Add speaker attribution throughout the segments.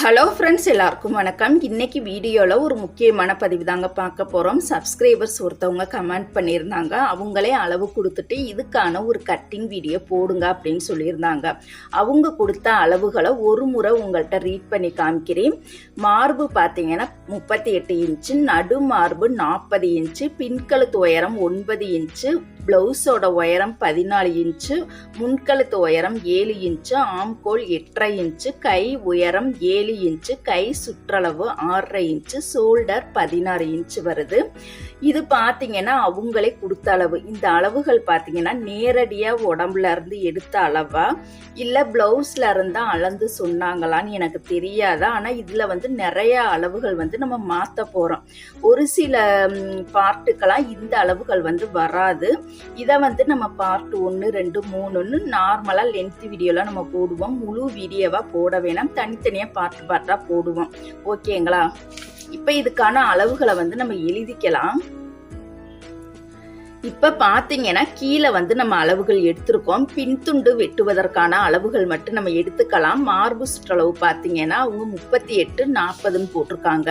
Speaker 1: Hello friends எல்லாருக்கும் வணக்கம். இன்னைக்கு வீடியோவில் ஒரு முக்கியமான பதிவு தாங்க பார்க்க போகிறோம் சப்ஸ்கிரைபர்ஸ் ஒருத்தவங்க கமெண்ட் பண்ணியிருந்தாங்க. அவங்களே அளவு கொடுத்துட்டு இதுக்கான ஒரு கட்டிங் வீடியோ போடுங்க அப்படின்னு சொல்லியிருந்தாங்க. அவங்க கொடுத்த அளவுகளை ஒரு முறை உங்கள்கிட்ட ரீட் பண்ணி காமிக்கிறேன். மார்பு பார்த்தீங்கன்னா முப்பத்தி எட்டு இன்ச்சு நடு மார்பு நாற்பது இன்ச்சு பின்கழுத்து உயரம் ஒன்பது இன்ச்சு ப்ளவுஸோட உயரம் பதினாலு இன்ச்சு முன்கழுத்து உயரம் ஏழு இன்ச்சு ஆம்கோல் எட்டரை இன்ச்சு கை உயரம் ஏழு இன்ச்சு கை சுற்றளவு ஆறரை இன்ச்சு ஷோல்டர் பதினாறு இன்ச்சு வருது. இது பார்த்தீங்கன்னா அவங்களே கொடுத்த அளவு. இந்த அளவுகள் பார்த்தீங்கன்னா நேரடியாக உடம்புல இருந்து எடுத்த அளவா? இல்லை ப்ளவுஸில் இருந்தால் அளந்து சொன்னாங்களான்னு எனக்கு தெரியாதா? ஆனால் இதில் வந்து நிறைய அளவுகள் வந்து நம்ம மாற்ற போகிறோம் ஒரு சில பார்ட்டுக்கெல்லாம் இந்த அளவுகள் வந்து வராது. இதை வந்து நம்ம பார்ட் ஒன்று ரெண்டு மூணுன்னு நார்மலாக லென்த் வீடியோலாம் நம்ம போடுவோம். முழு வீடியோவாக போட வேணாம். தனித்தனியாக பார்ட் பார்ட்டாக போடுவோம். ஓகேங்களா இப்போ இதுக்கான அளவுகளை வந்து நம்ம எழுதிக்கலாம். இப்போ பார்த்தீங்கன்னா கீழே வந்து நம்ம அளவுகள் எடுத்திருக்கோம். பின்துண்டு வெட்டுவதற்கான அளவுகள் மட்டும் நம்ம எடுத்துக்கலாம். மார்பு சுற்றளவு பார்த்தீங்கன்னா அவங்க முப்பத்தி எட்டு நாற்பதுன்னு போட்டிருக்காங்க.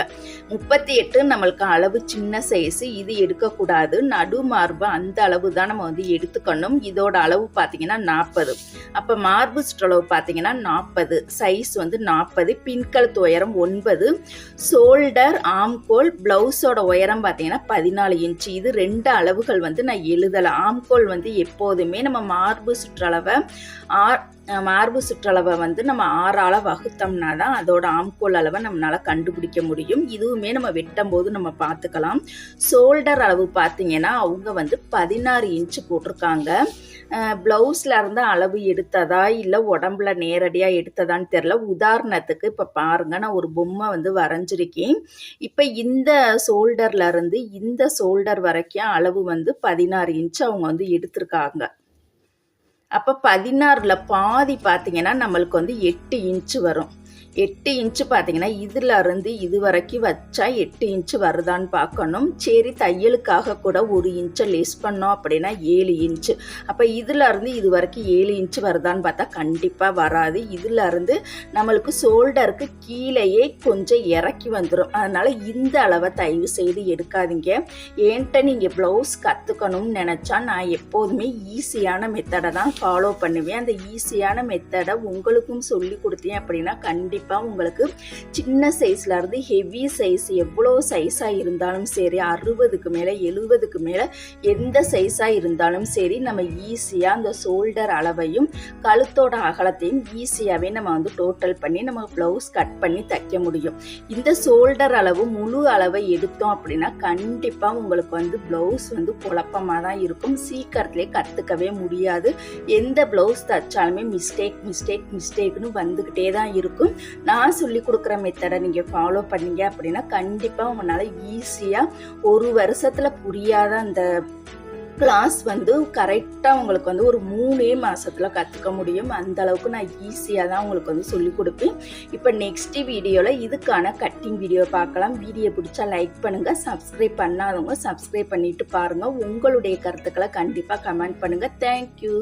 Speaker 1: முப்பத்தி எட்டு நம்மளுக்கு அளவு சின்ன சைஸு இது எடுக்கக்கூடாது. நடு மார்பு அந்த அளவு தான் நம்ம வந்து எடுத்துக்கணும். இதோட அளவு பார்த்தீங்கன்னா நாற்பது. அப்போ மார்பு சுற்றளவு பார்த்தீங்கன்னா நாற்பது. சைஸ் வந்து நாற்பது. பின்கழுத்து உயரம் ஒன்பது. ஷோல்டர் ஆம்கோல் ப்ளவுஸோட உயரம் பார்த்தீங்கன்னா பதினாலு இன்ச்சு இது ரெண்டு அளவுகள் வந்து நான் எழுதலை ஆம்கோல் வந்து எப்போதுமே நம்ம மார்பு சுற்றளவை ஆர் மார்பு சுற்றளவை வந்து நம்ம ஆறால வகுத்தோம்னா தான் அதோட ஆம்கோல் அளவை நம்மளால் கண்டுபிடிக்க முடியும். இதுவுமே நம்ம வெட்டும் போது நம்ம பார்த்துக்கலாம். ஷோல்டர் அளவு பார்த்தீங்கன்னா அவங்க வந்து பதினாறு இன்ச்சு போட்டிருக்காங்க. ப்ளவுஸில் இருந்து அளவு எடுத்ததா இல்லை உடம்புல நேரடியாக எடுத்ததான்னு தெரில உதாரணத்துக்கு இப்போ பாருங்கள் நான் ஒரு பொம்மை வந்து வரைஞ்சிருக்கேன். இப்போ இந்த ஷோல்டர்லேருந்து இந்த ஷோல்டர் வரைக்கும் அளவு வந்து பதினாறு இன்ச்சு அவங்க வந்து எடுத்திருக்காங்க. அப்போ பதினாறில் பாதி பார்த்தீங்கன்னா நம்மளுக்கு வந்து எட்டு இன்ச்சு வரும். எட்டு இன்ச்சு பார்த்தீங்கன்னா இதில் இருந்து இது வரைக்கும் வச்சா எட்டு இன்ச்சு வருதான்னு பார்க்கணும். சரி தையலுக்காக கூட ஒரு இன்ச்சை லெஸ் பண்ணோம் அப்படின்னா ஏழு இன்ச்சு. அப்போ இதில் இருந்து இது வரைக்கும் ஏழு இன்ச்சு வருதான்னு பார்த்தா கண்டிப்பாக வராது. இதில் இருந்து நம்மளுக்கு ஷோல்டருக்கு கீழேயே கொஞ்சம் இறக்கி வந்துடும் அதனால் இந்த அளவை தயவு செய்து எடுக்காதீங்க. ஏன்ட்ட நீங்கள் ப்ளவுஸ் கற்றுக்கணும்னு நினச்சா நான் எப்போதுமே ஈஸியான மெத்தடை தான் ஃபாலோ பண்ணுவேன். அந்த ஈஸியான மெத்தடை உங்களுக்கும் சொல்லி கொடுத்தேன் அப்படின்னா கண்டிப்பாக கண்டிப்பாக உங்களுக்கு சின்ன சைஸ்லேருந்து ஹெவி சைஸ் எவ்வளோ சைஸாக இருந்தாலும் சரி அறுபதுக்கு மேலே எழுபதுக்கு மேலே எந்த சைஸாக இருந்தாலும் சரி நம்ம ஈஸியாக அந்த ஷோல்டர் அளவையும் கழுத்தோட அகலத்தையும் ஈஸியாகவே நம்ம வந்து டோட்டல் பண்ணி நம்ம ப்ளவுஸ் கட் பண்ணி தைக்க முடியும். இந்த ஷோல்டர் அளவு முழு அளவை எடுத்தோம் அப்படின்னா கண்டிப்பாக உங்களுக்கு வந்து ப்ளவுஸ் வந்து குழப்பமாக தான் இருக்கும். சீக்கிரத்துலேயே கற்றுக்கவே முடியாது. எந்த ப்ளவுஸ் தைச்சாலுமே மிஸ்டேக் மிஸ்டேக் மிஸ்டேக்னு வந்துக்கிட்டே தான் இருக்கும். நான் சொல்லி கொடுக்குற மெத்தடை நீங்கள் ஃபாலோ பண்ணீங்க அப்படின்னா கண்டிப்பாக உங்களால் ஈஸியாக ஒரு வருஷத்தில் புரியாத அந்த கிளாஸ் வந்து கரெக்டாக உங்களுக்கு வந்து ஒரு மூணே மாதத்தில் கற்றுக்க முடியும். அந்த அளவுக்கு நான் ஈஸியாக தான் உங்களுக்கு வந்து சொல்லி கொடுப்பேன். இப்போ நெக்ஸ்ட் வீடியோவில் இதுக்கான கட்டிங் வீடியோ பார்க்கலாம். வீடியோ பிடிச்சா லைக் பண்ணுங்கள் சப்ஸ்கிரைப் பண்ணாதவங்க சப்ஸ்கிரைப் பண்ணிட்டு பாருங்கள் உங்களுடைய கருத்துக்களை கண்டிப்பாக கமெண்ட் பண்ணுங்கள் தேங்க்யூ